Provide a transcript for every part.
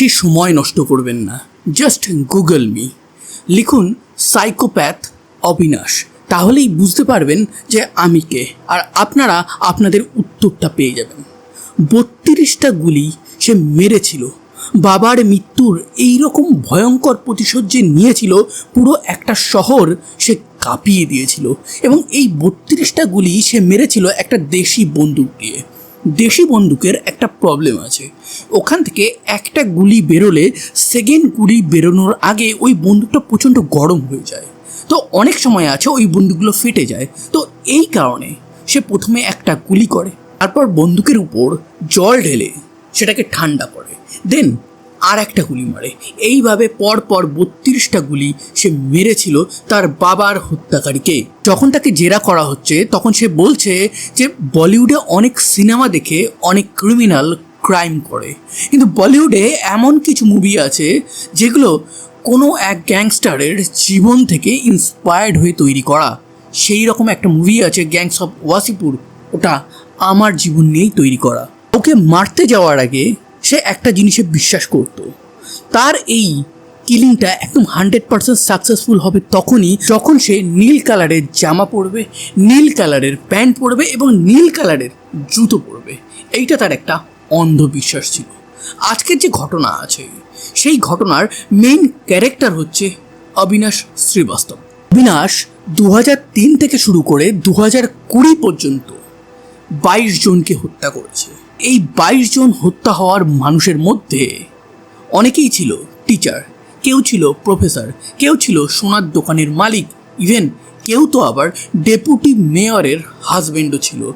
বেশি সময় নষ্ট করবেন না। জাস্ট গুগল মি লিখুন সাইকোপ্যাথ অবিনাশ। তাহলেই বুঝতে পারবেন যে আমি কে, আর আপনারা আপনাদের উত্তরটা পেয়ে যাবেন। বত্রিশটা গুলি সে মেরেছিল। বাবার মৃত্যুর এই রকম ভয়ঙ্কর প্রতিশোধ যে নিয়েছিল, পুরো একটা শহর সে কাঁপিয়ে দিয়েছিল। এবং এই বত্রিশটা গুলি সে মেরেছিল একটা দেশি বন্দুক দিয়ে। দেশি বন্দুকের একটা প্রবলেম আছে। ওখান থেকে একটা গুলি বেরোলে সেকেন্ড গুলি বেরোনোর আগে ওই বন্দুকটা প্রচণ্ড গরম হয়ে যায়। তো অনেক সময় আছে ওই বন্দুকগুলো ফেটে যায়। তো এই কারণে সে প্রথমে একটা গুলি করে, তারপর বন্দুকের উপর জল ঢেলে সেটাকে ঠান্ডা করে। দেন আর একটা গুলি মারে। এইভাবে পর পর বত্রিশটা গুলি সে মেরেছিল তার বাবার হত্যাকারীকে। যখন তাকে জেরা করা হচ্ছে, তখন সে বলছে যে, বলিউডে অনেক সিনেমা দেখে অনেক ক্রিমিনাল ক্রাইম করে। কিন্তু বলিউডে এমন কিছু মুভি আছে, যেগুলো কোনো এক গ্যাংস্টারের জীবন থেকে ইন্সপায়ার্ড হয়ে তৈরি করা। সেই রকম একটা মুভি আছে, গ্যাংস অফ ওয়াসিপুর। ওটা আমার জীবন নিয়েই তৈরি করা। ওকে মারতে যাওয়ার আগে সে একটা জিনিসে বিশ্বাস করত। তার এই কিলিংটা একদম হান্ড্রেড পার্সেন্ট সাকসেসফুল হবে তখনই যখন সে নীল কালারের জামা পরবে, নীল কালারের প্যান্ট পরবে এবং নীল কালারের জুতো পরবে। এইটা তার একটা অন্ধবিশ্বাস ছিল। আজকের যে ঘটনা আছে, সেই ঘটনার মেইন ক্যারেক্টার হচ্ছে অবিনাশ শ্রীবাস্তব। অবিনাশ দু তিন থেকে শুরু করে দু কুড়ি পর্যন্ত বাইশ জনকে হত্যা করেছে। এই বাইশ জন হত্যা হওয়ার মানুষের মধ্যে অনেকেই ছিল টিচার কেউ ছিল প্রফেসর কেউ ছিল সোনার দোকানের মালিক ইভেন কেউ তো আবার ডেপুটি মেয়রের হাজবেন্ডও ছিল।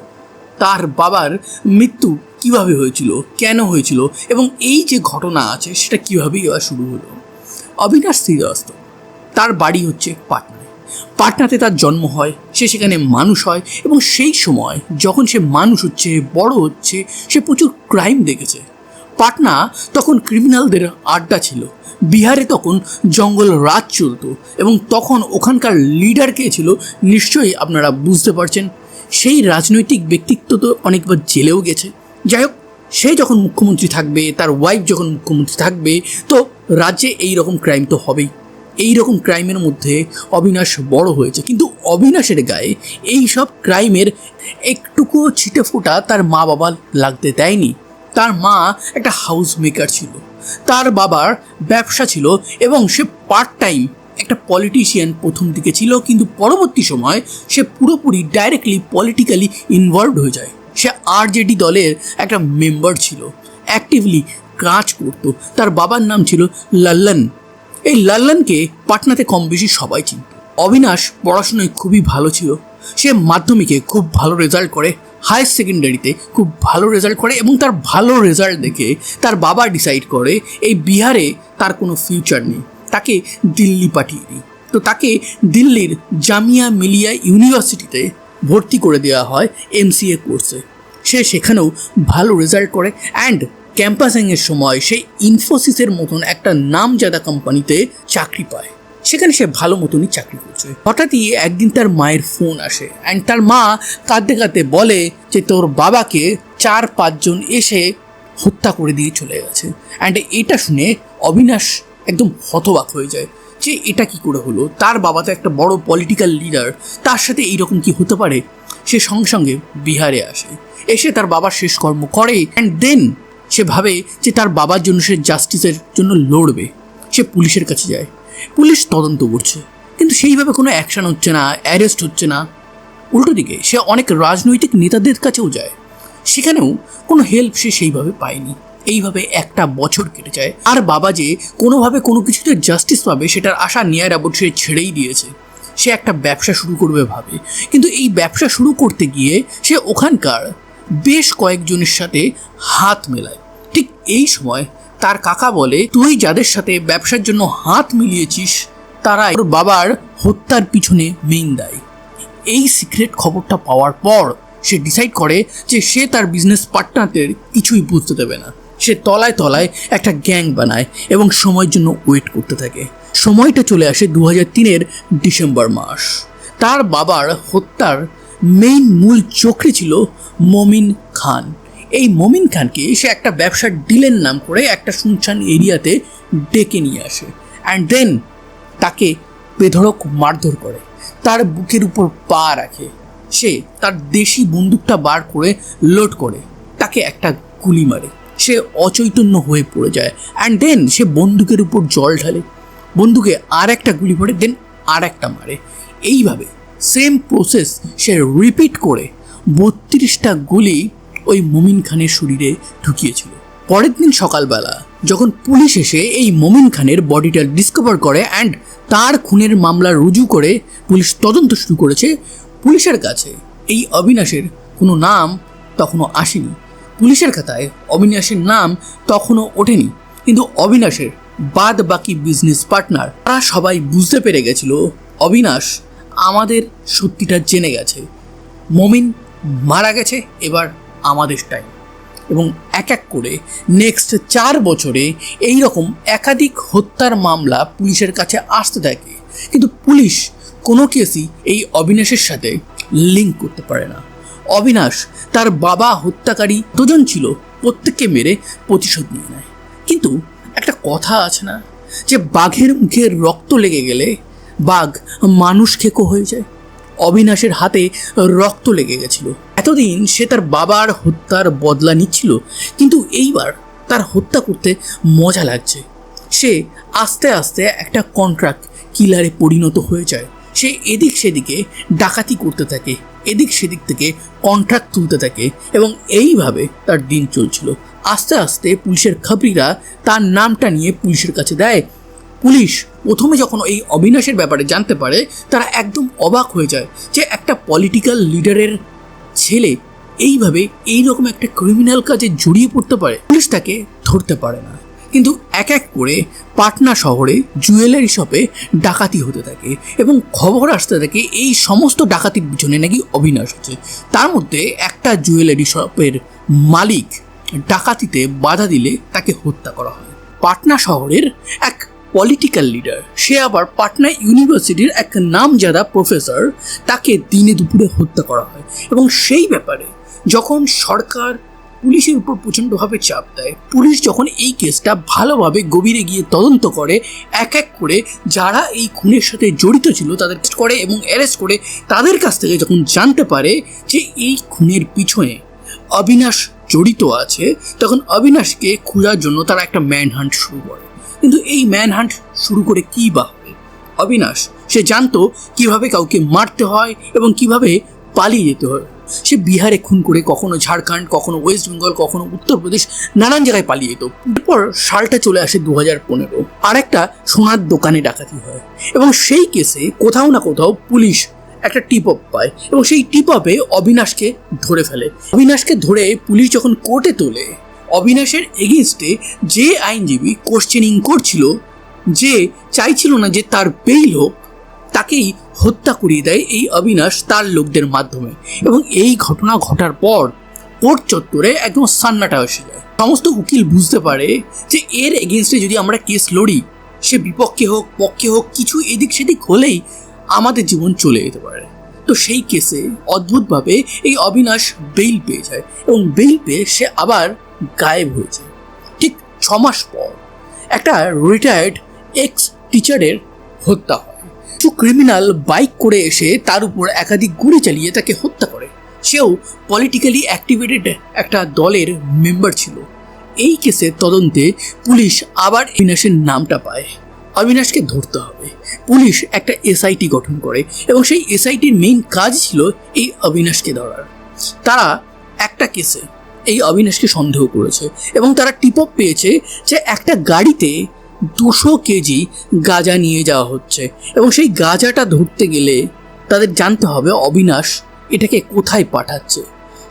তার বাবার মৃত্যু কীভাবে হয়েছিল, কেন হয়েছিল এবং এই যে ঘটনা আছে সেটা কীভাবেই শুরু হলো। অবিনাশ শ্রীবাস্তব, তার বাড়ি হচ্ছে পাটনায় পাটনাতে তার জন্ম হয়, সে সেখানে মানুষ হয় এবং সেই সময় যখন সে মানুষ হচ্ছে, বড় হচ্ছে, সে প্রচুর ক্রাইম দেখেছে। পাটনা তখন ক্রিমিনালদের আড্ডা ছিল। বিহারে তখন জঙ্গল রাজ চলতো এবং তখন ওখানকার লিডার কে ছিল, নিশ্চয়ই আপনারা বুঝতে পারছেন, সেই রাজনৈতিক ব্যক্তিত্ব তো অনেকবার জেলেও গেছে। যাই হোক, সে যখন মুখ্যমন্ত্রী থাকবে, তার ওয়াইফ যখন মুখ্যমন্ত্রী থাকবে, তো রাজ্যে এই রকম ক্রাইম তো হবেই। এই রকম ক্রাইমের মধ্যে অবিনাশ বড় হয়েছে। কিন্তু অবিনাশের গায়ে এই সব ক্রাইমের একটুকুও ছিটে ফোটা তার মা বাবা লাগতে দেয়নি। তার মা একটা হাউস মেকার ছিল। তার বাবার ব্যবসা ছিল এবং সে পার্ট টাইম একটা পলিটিশিয়ান প্রথম দিকে ছিল, কিন্তু পরবর্তী সময় সে পুরোপুরি ডাইরেক্টলি পলিটিক্যালি ইনভলভড হয়ে যায়। সে আরজেডি দলের একটা মেম্বার ছিল। অ্যাক্টিভলি কাজ করতো। তার বাবার নাম ছিল লাল্লান। এই লাল্লানকে পাটনাতে কম বেশি সবাই চিনত। অবিনাশ পড়াশোনায় খুবই ভালো ছিল। সে মাধ্যমিকে খুব ভালো রেজাল্ট করে হায়ার সেকেন্ডারিতে খুব ভালো রেজাল্ট করে এবং তার ভালো রেজাল্ট দেখে তার বাবা ডিসাইড করে এই বিহারে তার কোনো ফিউচার নেই। তাকে দিল্লি পাঠিয়ে দিই। তো তাকে দিল্লির জামিয়া মিলিয়া ইউনিভার্সিটিতে ভর্তি করে দেওয়া হয় এমসিএ কোর্সে সে সেখানেও ভালো রেজাল্ট করে অ্যান্ড ক্যাম্পাসিংয়ের সময় সে ইনফোসিসের মতন একটা নামজাদা কোম্পানিতে চাকরি পায়। সেখানে সে ভালো মতনই চাকরি করছে। হঠাৎই একদিন তার মায়ের ফোন আসে অ্যান্ড তার মা কাঁদতে কাঁদতে বলে যে তোর বাবাকে চার পাঁচজন এসে হত্যা করে দিয়ে চলে গেছে। অ্যান্ড এটা শুনে অবিনাশ একদম হতবাক হয়ে যায় যে এটা কি করে হলো? তার বাবা তো একটা বড় পলিটিক্যাল লিডার তার সাথে এইরকম কি হতে পারে? সে সঙ্গে সঙ্গে বিহারে আসে। এসে তার বাবার শেষ কর্ম করে অ্যান্ড দেন সে ভাবে যে তার বাবার জন্য সে জাস্টিসের জন্য লড়বে। সে পুলিশের কাছে যায়। পুলিশ তদন্ত করছে। কিন্তু সেইভাবে কোনো অ্যাকশন হচ্ছে না অ্যারেস্ট হচ্ছে না। উল্টো দিকে সে অনেক রাজনৈতিক নেতাদের কাছেও যায়। সেখানেও কোনো হেল্প সে সেইভাবে পায়নি। এইভাবে একটা বছর কেটে যায়। আর বাবা যে কোনোভাবে কোনো কিছুতে জাস্টিস পাবে, সেটার আশা নিয়ার অ্যাবোট সে ছেড়েই দিয়েছে। সে একটা ব্যবসা শুরু করবে ভাবে। কিন্তু এই ব্যবসা শুরু করতে গিয়ে সে ওখানকার বেশ কয়েকজনের সাথে হাত মেলায়। ঠিক এই সময় তার কাকা বলে, তুই যাদের সাথে ব্যবসার জন্য হাত মিলিয়েছিস তারাই ওর বাবার হত্যার পিছনে মেইন দায়ী। এই সিক্রেট খবরটা পাওয়ার পর সে ডিসাইড করে যে সে তার বিজনেস পার্টনারদের কিছুই বুঝতে দেবে না। সে তলায় তলায় একটা গ্যাং বানায় এবং সময়ের জন্য ওয়েট করতে থাকে। সময়টা চলে আসে দু হাজার তিনের ডিসেম্বর মাস। তার বাবার হত্যার মেইন মূল চক্রে ছিল মমিন খান। এই মমিন খানকে সে একটা ব্যবসার ডিলের নাম করে একটা শুনশান এরিয়াতে ডেকে নিয়ে আসে। অ্যান্ড দেন তাকে বেধড়ক মারধর করে। তার বুকের উপর পা রাখে। সে তার দেশি বন্দুকটা বার করে লোড করে। তাকে একটা গুলি মারে। সে অচৈতন্য হয়ে পড়ে যায়। অ্যান্ড দেন সে বন্দুকের উপর জল ঢালে। বন্দুকে আর একটা গুলি পড়ে দেন আর একটা মারে। এইভাবে সেম প্রসেস সে রিপিট করে বত্রিশটা গুলি ওই মমিন খানের শরীরে ঢুকিয়েছিল। পরের দিন সকালবেলা যখন পুলিশ এসে এই মমিন খানের বডিটা ডিসকভার করে অ্যান্ড তার খুনের মামলা রুজু করে পুলিশ তদন্ত শুরু করেছে, পুলিশের কাছে এই অবিনাশের কোনো নাম তখনও আসেনি। পুলিশের খাতায় অবিনাশের নাম তখনও ওঠেনি। কিন্তু অবিনাশের বাদ বাকি বিজনেস পার্টনার তারা সবাই বুঝতে পেরে গেছিল অবিনাশ আমাদের সত্যিটা জেনে গেছে। মমিন মারা গেছে, এবার আমাদের টাইম এবং এক এক করে নেক্সট চার বছরে এই রকম একাধিক হত্যার মামলা পুলিশের কাছে আসতে থাকে। কিন্তু পুলিশ কোনো কেসই এই অবিনাশের সাথে লিঙ্ক করতে পারে না। অবিনাশ তার বাবা হত্যাকারী দুজন ছিল, প্রত্যেককে মেরে প্রতিশোধ নিয়ে নেয়। কিন্তু একটা কথা আছে না, যে বাঘের মুখে রক্ত লেগে গেলে বাঘ মানুষ খেকো হয়ে যায়। অবিনাশের হাতে রক্ত লেগে গেছিল। এতদিন সে তার বাবার হত্যার বদলা নিচ্ছিল, কিন্তু এইবার তার হত্যা করতে মজা লাগছে। সে আস্তে আস্তে একটা কন্ট্রাক্ট কিলারে পরিণত হয়ে যায়। সে এদিক সেদিকে ডাকাতি করতে থাকে, এদিক সেদিক থেকে কন্ট্রাক্ট তুলতে থাকে এবং এইভাবে তার দিন চলছিল। আস্তে আস্তে পুলিশের খাবরিরা তার নামটা নিয়ে পুলিশের কাছে দেয় পুলিশ প্রথমে যখন এই অবিনাশের ব্যাপারে জানতে পারে, তারা একদম অবাক হয়ে যায় যে একটা পলিটিক্যাল লিডারের ছেলে এইভাবে এই রকম একটা ক্রিমিনাল কাজে জড়িয়ে পড়তে পারে। পুলিশ তাকে ধরতে পারে না। কিন্তু এক এক করে পাটনা শহরে জুয়েলারি শপে ডাকাতি হতে থাকে এবং খবর আসতে থাকে এই সমস্ত ডাকাতির পিছনে নাকি অবিনাশ হচ্ছে তার মধ্যে একটা জুয়েলারি শপের মালিক ডাকাতিতে বাধা দিলে তাকে হত্যা করা হয়। পাটনা শহরের এক পলিটিক্যাল লিডার সে আবার পাটনা ইউনিভার্সিটির এক নামজাদা প্রফেসর তাকে দিনে দুপুরে হত্যা করা হয়। এবং সেই ব্যাপারে যখন সরকার পুলিশের উপর প্রচণ্ডভাবে চাপ দেয়, পুলিশ যখন এই কেসটা ভালোভাবে গভীরে গিয়ে তদন্ত করে, এক এক করে যারা এই খুনের সাথে জড়িত ছিল তাদের করে এবং অ্যারেস্ট করে তাদের কাছ থেকে যখন জানতে পারে যে এই খুনের পিছনে অবিনাশ জড়িত আছে, তখন অবিনাশকে খোঁজার জন্য তারা একটা ম্যান হান্ট শুরু করে। কিন্তু এই ম্যান হান্ট শুরু করে কী বা হবে? অবিনাশ, সে জানতো কীভাবে কাউকে মারতে হয় এবং কীভাবে পালিয়ে যেতে হয়। সে বিহারে খুন করে কখনো ঝাড়খণ্ড, কখনো ওয়েস্ট বেঙ্গল, কখনো উত্তরপ্রদেশ নানান জায়গায় পালিয়ে যেত। এরপর সালটা চলে আসে দু হাজার পনেরো। আর একটা সোনার দোকানে ডাকাতি হয় এবং সেই কেসে কোথাও না কোথাও পুলিশ একটা টিপ অপ পায় এবং সেই টিপ আপে অবিনাশকে ধরে ফেলে। অবিনাশকে ধরে পুলিশ যখন কোর্টে তোলে অবিনাশের এগেনস্টে যে আইনজীবী কোশ্চেনিং করছিল, যে চাইছিল না যে তার বেইল হোক, তাকেই হত্যা করিয়ে দেয় এই অবিনাশ তার লোকদের মাধ্যমে। এবং এই ঘটনা ঘটার পর কোর্ট চত্বরে একদম সান্নাটা এসে যায়। সমস্ত উকিল বুঝতে পারে যে এর এগেনস্টে যদি আমরা কেস লড়ি, সে বিপক্ষে হোক, পক্ষে হোক, কিছু এদিক সেদিক হলেই আমাদের জীবন চলে যেতে পারে। তো সেই কেসে অদ্ভুতভাবে এই অবিনাশ বেইল পেয়ে যায়। এবং বেইল পেয়ে সে আবার গায়েব হয়ে যায়। ঠিক ছ মাস পর একটা রিটায়ার্ড এক্স টিচারের হত্যা হয়। কিছু ক্রিমিনাল বাইক করে এসে তার উপর একাধিক গুলি চালিয়ে তাকে হত্যা করে। সেও পলিটিক্যালি অ্যাক্টিভেটেড একটা দলের মেম্বার ছিল। এই কেসের তদন্তে পুলিশ আবার অবিনাশের নামটা পায়। অবিনাশকে ধরতে হবে। পুলিশ একটা এসআইটি গঠন করে এবং সেই এসআইটির মেইন কাজ ছিল এই অবিনাশকে ধরার। তারা একটা কেসে এই অবিনাশকে সন্দেহ করেছে এবং তারা টিপ আপ পেয়েছে যে একটা গাড়িতে দুশো কেজি গাঁজা নিয়ে যাওয়া হচ্ছে এবং সেই গাঁজাটা ধরতে গেলে তাদের জানতে হবে অবিনাশ এটাকে কোথায় পাঠাচ্ছে।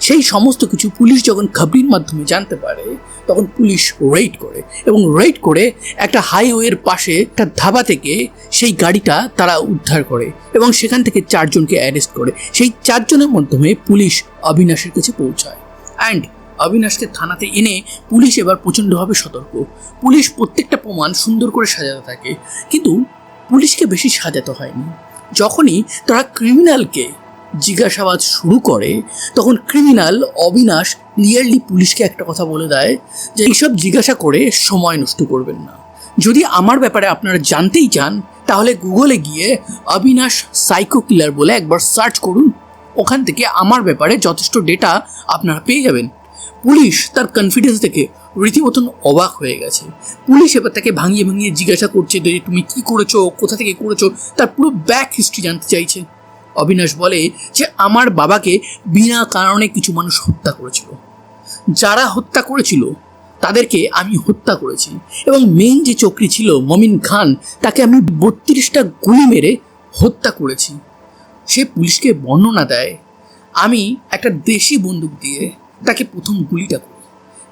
সেই সমস্ত কিছু পুলিশ যখন খাবরির মাধ্যমে জানতে পারে, তখন পুলিশ রেড করে এবং রেড করে একটা হাইওয়ের পাশে একটা ধাবা থেকে সেই গাড়িটা তারা উদ্ধার করে এবং সেখান থেকে চারজনকে অ্যারেস্ট করে। সেই চারজনের মাধ্যমে পুলিশ অবিনাশের কাছে পৌঁছায়। অ্যান্ড অবিনাশকে থানাতে এনে পুলিশ এবার প্রচণ্ডভাবে সতর্ক। পুলিশ প্রত্যেকটা প্রমাণ সুন্দর করে সাজাতে থাকে, কিন্তু পুলিশকে বেশি সাজাতে হয়নি। যখনই তারা ক্রিমিনালকে জিজ্ঞাসাবাদ শুরু করে, তখন ক্রিমিনাল অবিনাশ ক্লিয়ারলি পুলিশকে একটা কথা বলে দেয় যে, এইসব জিজ্ঞাসা করে সময় নষ্ট করবেন না। যদি আমার ব্যাপারে আপনারা জানতেই চান, তাহলে গুগলে গিয়ে অবিনাশ সাইকো কিলার বলে একবার সার্চ করুন। ওখান থেকে আমার ব্যাপারে যথেষ্ট ডেটা আপনারা পেয়ে যাবেন। পুলিশ তার কনফিডেন্স দেখে রীতিমতন অবাক হয়ে গেছে। পুলিশ এবার তাকে ভাঙিয়ে ভাঙিয়ে জিজ্ঞাসা করছে যে, তুমি কি করেছ? কোথা থেকে করেছ? তার পুরো ব্যাক হিস্ট্রি জানতে চাইছে। অবিনাশ বলে যে, আমার বাবাকে বিনা কারণে কিছু মানুষ হত্যা করেছিল। যারা হত্যা করেছিল, তাদেরকে আমি হত্যা করেছি। এবং মেইন যে চক্রী ছিল, মমিন খান, তাকে আমি বত্রিশটা গুলি মেরে হত্যা করেছি। সে পুলিশকে বর্ণনা দেয়, আমি একটা দেশি বন্দুক দিয়ে তাকে প্রথম গুলিটা করি।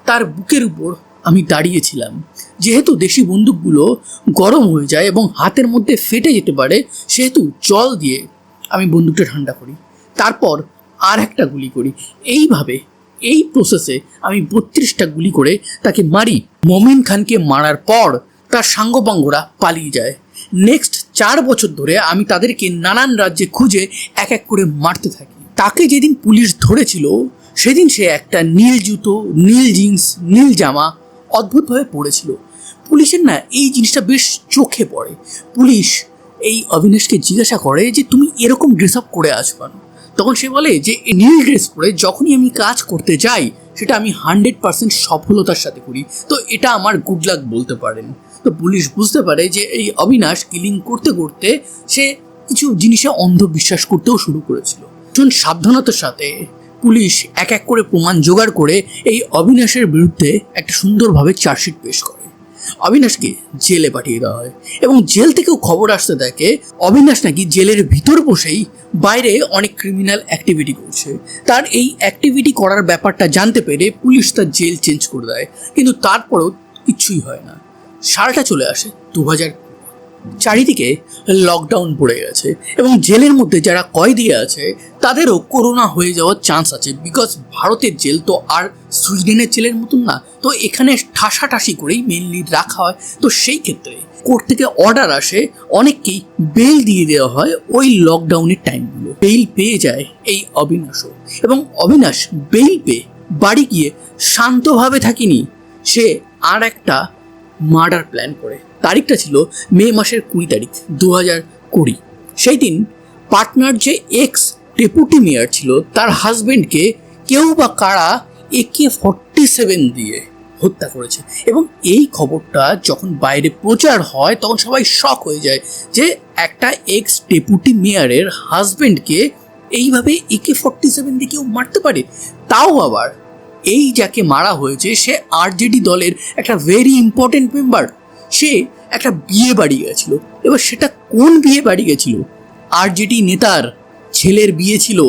তার বুকের উপর আমি দাঁড়িয়েছিলাম। যেহেতু দেশি বন্দুকগুলো গরম হয়ে যায় এবং হাতের মধ্যে ফেটে যেতে পারে, সেহেতু জল দিয়ে আমি বন্দুকটা ঠান্ডা করি। তারপর আর একটা গুলি করি। এইভাবে, এই প্রসেসে আমি বত্রিশটা গুলি করে তাকে মারি। মমিন খানকে মারার পর তার সাঙ্গপাঙ্গরা পালিয়ে যায়। নেক্সট চার বছর ধরে আমি তাদেরকে নানান রাজ্যে খুঁজে এক এক করে মারতে থাকি। তাকে যেদিন পুলিশ ধরেছিল সেদিন সে একটা নীল জুতো, নীল জিন্স, নীল জামা অদ্ভুতভাবে পড়েছিল পুলিশের না এই জিনিসটা বেশ চোখে পড়ে। পুলিশ এই অবিনাশকে জিজ্ঞাসা করে যে, তুমি এরকম ড্রেস আপ করে আছো কেন? তখন সে বলে যে নীল ড্রেস পরে যখনই আমি কাজ করতে যাই, সেটা আমি হান্ড্রেড পার্সেন্ট সফলতার সাথে করি। তো এটা আমার গুড লাক বলতে পারেন। তো পুলিশ বুঝতে পারে যে, এই অবিনাশ কিলিং করতে করতে সে কিছু জিনিসে অন্ধবিশ্বাস করতেও শুরু করেছিল। সাবধানতার সাথে পুলিশ এক এক করে প্রমাণ জোগাড় করে এই অবিনাশের বিরুদ্ধে একটা সুন্দরভাবে চার্জশিট পেশ করে। অবিনাশকে জেলে পাঠিয়ে দেওয়া হয় এবং জেল থেকেও খবর আসতে থাকে অবিনাশ নাকি জেলের ভিতর বসেই বাইরে অনেক ক্রিমিনাল অ্যাক্টিভিটি করছে। তার এই অ্যাক্টিভিটি করার ব্যাপারটা জানতে পেরে পুলিশ তার জেল চেঞ্জ করে দেয়। কিন্তু তারপরেও কিচ্ছুই হয় না। সালটা চলে আসে দু হাজার চারিদিকে লকডাউন পড়ে গেছে এবং জেলের মধ্যে যারা কয়েদি আছে, তাদেরও করোনা হয়ে যাওয়ার চান্স আছে বিকজ ভারতের জেল তো আর সুইডেনের জেলের মতন না। তো এখানে ঠাসাঠাসি করেই মেনলি রাখা হয়। তো সেই ক্ষেত্রে কোর্ট থেকে অর্ডার আসে, অনেককেই বেল দিয়ে দেওয়া হয় ওই লকডাউনের টাইমগুলো বেল পেয়ে যায় এই অবিনাশও এবং অবিনাশ বেল পেয়ে বাড়ি গিয়ে শান্তভাবে থাকিনি। সে আর একটা মার্ডার প্ল্যান করে। তারিখটা ছিল মে মাসের কুড়ি তারিখ দু হাজার কুড়ি। সেই দিন পার্টনার যে এক্স ডেপুটি মেয়র ছিল, তার হাজবেন্ডকে কেউ বা কারা একে ফর্টি সেভেন দিয়ে হত্যা করেছে। এবং এই খবরটা যখন বাইরে প্রচার হয়, তখন সবাই শক হয়ে যায় যে একটা এক্স ডেপুটি মেয়রের হাজবেন্ডকে এইভাবে একে ফর্টি সেভেন দিয়ে কেউ মারতে পারে। তাও আবার এই যাকে মারা হয়েছে, সে আরজেডি দলের একটা ভেরি ইম্পর্টেন্ট মেম্বার সে একটা বিয়ে বাড়ি গেছিল। এবার সেটা কোন বিয়ে বাড়ি গেছিল? আর যেটি নেতার ছেলের বিয়ে ছিল,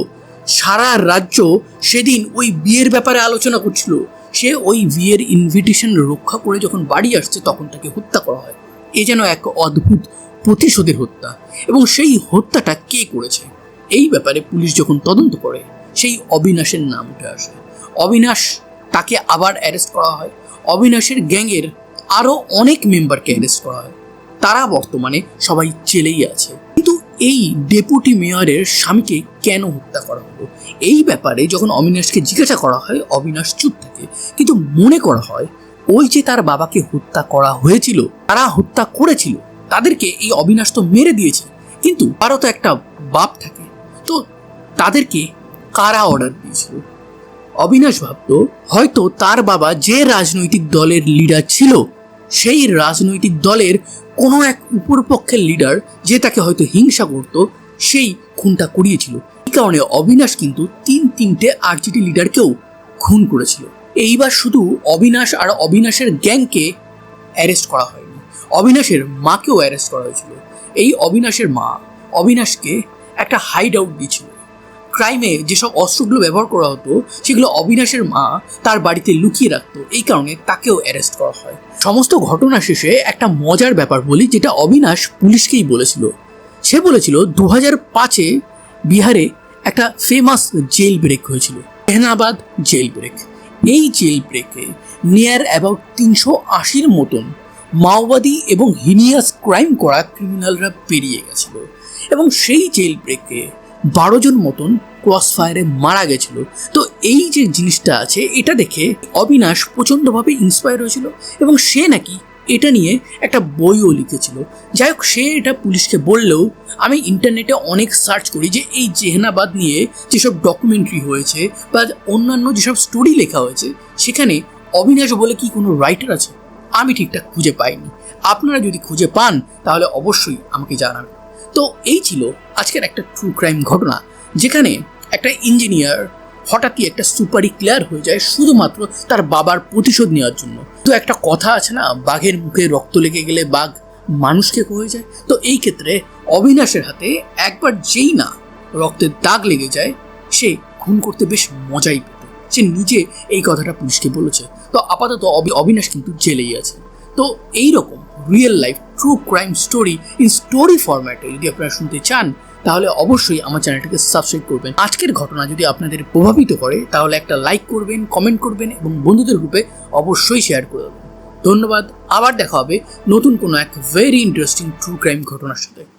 সারা রাজ্য সেদিন ওই বিয়ের ব্যাপারে আলোচনা করছিল। সে ওই বিয়ের ইনভিটেশন রক্ষা করে যখন বাড়ি আসছে, তখন তাকে হত্যা করা হয়। এ যেন এক অদ্ভুত প্রতিশোধের হত্যা। এবং সেই হত্যাটা কে করেছে? এই ব্যাপারে পুলিশ যখন তদন্ত করে, সেই অবিনাশের নাম উঠে আসে। অবিনাশ তাকে আবার অ্যারেস্ট করা হয়। অবিনাশের গ্যাংয়ের আরও অনেক মেম্বারকে অ্যারেস্ট করা হয়। তারা বর্তমানে সবাই জেলেই আছে। কিন্তু এই ডেপুটি মেয়রের স্বামীকে কেন হত্যা করা হলো? এই ব্যাপারে যখন অবিনাশকে জিজ্ঞাসা করা হয়, অবিনাশ চুপ থাকে। কিন্তু মনে করা হয়, ওই যে তার বাবাকে হত্যা করা হয়েছিল, তারা হত্যা করেছিল, তাদেরকে এই অবিনাশ তো মেরে দিয়েছে। কিন্তু তারও তো একটা বাপ থাকে। তো তাদেরকে কারা অর্ডার দিয়েছিল? অবিনাশ ভাবত, হয়তো তার বাবা যে রাজনৈতিক দলের লিডার ছিল, সেই রাজনৈতিক দলের কোনো এক উপরপক্ষের লিডার যে তাকে হয়তো হিংসা করত, সেই খুনটা করিয়েছিল। এই কারণে অবিনাশ কিন্তু তিন তিনটে আরজিটি লিডারকেও খুন করেছিল। এইবার শুধু অবিনাশ আর অবিনাশের গ্যাংকে অ্যারেস্ট করা হয়নি। অবিনাশের মাকেও অ্যারেস্ট করা হয়েছিল। এই অবিনাশের মা অবিনাশকে একটা হাইড আউট দিয়েছিল। ক্রাইমে যেসব অস্ত্রগুলো ব্যবহার করা হতো, সেগুলো অবিনাশের মা তার বাড়িতে লুকিয়ে রাখতো। এই কারণে তাকেও অ্যারেস্ট করা হয়। সমস্ত ঘটনা শেষে একটা মজার ব্যাপার বলি, যেটা অবিনাশ পুলিশকেই বলেছিল। সে বলেছিল দু হাজার পাঁচে বিহারে একটা ফেমাস জেল ব্রেক হয়েছিল। এহনাবাদ জেল ব্রেক এই জেল ব্রেকে নিয়ার অ্যাবাউট তিনশো আশির মতন মাওবাদী এবং হিনিয়াস ক্রাইম করা ক্রিমিনালরা পেরিয়ে গেছিল। এবং সেই জেল ব্রেকে বারো জন মতন ক্রস ফায়ারে মারা গেছিল। তো এই যে জিনিসটা আছে, এটা দেখে অবিনাশ প্রচণ্ডভাবে ইন্সপায়ার হয়েছিল এবং সে নাকি এটা নিয়ে একটা বইও লিখেছিল। যাই হোক, সে এটা পুলিশকে বললেও আমি ইন্টারনেটে অনেক সার্চ করি যে এই জেহানাবাদ নিয়ে যেসব ডকুমেন্টারি হয়েছে বা অন্যান্য যেসব স্টোরি লেখা হয়েছে, সেখানে অবিনাশ বলে কি কোনো রাইটার আছে? আমি ঠিকঠাক খুঁজে পাইনি। আপনারা যদি খুঁজে পান, তাহলে অবশ্যই আমাকে জানাবেন। তো এই ছিল আজকের একটা ট্রু ক্রাইম ঘটনা, যেখানে একটা ইঞ্জিনিয়ার হঠাৎই একটা সুপারি ক্লিয়ার হয়ে যায় শুধুমাত্র তার বাবার প্রতিশোধ নেওয়ার জন্য। তো একটা কথা আছে না, বাঘের মুখে রক্ত লেগে গেলে বাঘ মানুষকে হয়ে যায়? তো এই ক্ষেত্রে অবিনাশের হাতে একবার যেই না রক্তের দাগ লেগে যায়, সে খুন করতে বেশ মজাই পেত। সে নিজে এই কথাটা পুলিশকে বলেছে। তো আপাতত অবিনাশ কিন্তু জেলেই আছে। তো এই রকম real life true crime story in story ফরম্যাটে যদি আপনারা শুনতে চান, তাহলে অবশ্যই আমার চ্যানেলটিকে সাবস্ক্রাইব করবেন। আজকের ঘটনা যদি আপনাদের প্রভাবিত করে, তাহলে একটা লাইক করবেন কমেন্ট করবেন এবং বন্ধুদের গ্রুপে অবশ্যই শেয়ার করে দেবেন। ধন্যবাদ, আবার দেখা হবে নতুন কোনো এক ভেরি ইন্টারেস্টিং ট্রু ক্রাইম ঘটনার সাথে।